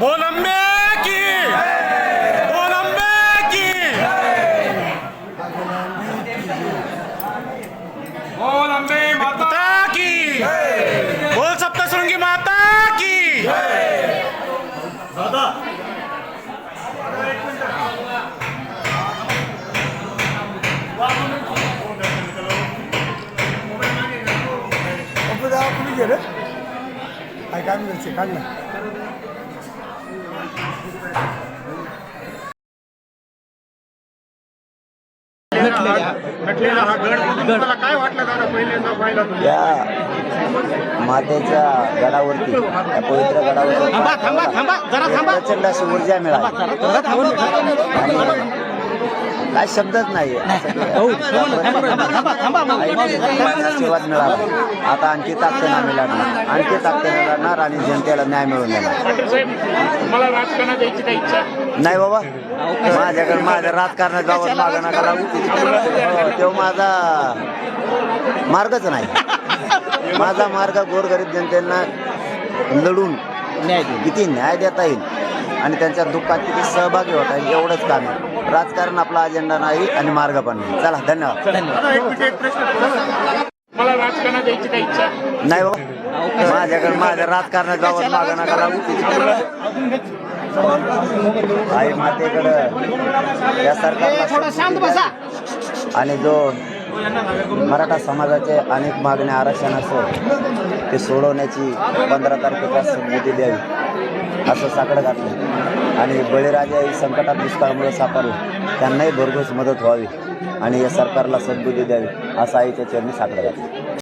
बोल अम्बे काय काय मिळते काढ ना. मातेच्या गडावरती या पवित्र गडावरती. थांबा थांबा प्रचंड अशी ऊर्जा मिळाली. काय शब्दच नाही. आशीर्वाद मिळाला आता आणखी ताकदीने लढणार. आणखी ताकदीने लढणार आणि जनतेला न्याय मिळवून देणार. नाही बाबा. माझ्याकडे माझ्या राजकारणात बाबत मागं नका लागू. हो, तो माझा मार्गच नाही. माझा मार्ग गोरगरीब जनतेला लढून न्याय किती न्याय देता येईल? आणि त्यांच्या दुःखात किती सहभागी होता येईल एवढंच काम आहे. राजकारण आपला अजेंडा नाही आणि मार्ग पण नाही. चला धन्यवाद. मला राजकारणात यायची काही इच्छा? नाही बाबा माझ्याकडे माझ्या राजकारणात बाबत मागं नका लागू आई मातेकडं या सरकारला आणि जो मराठा समाजाचे अनेक मागण्या आरक्षण असो ते सोडवण्याची पंधरा तारखेला संमती द्यावी असं साकडं घातलं. आणि बळीराजा ही संकटात दुष्काळामुळे सापडला. त्यांनाही भरघोस मदत व्हावी आणि या सरकारला सद्बुद्धी द्यावी असं आईच्या चरणी साकडं घातलं.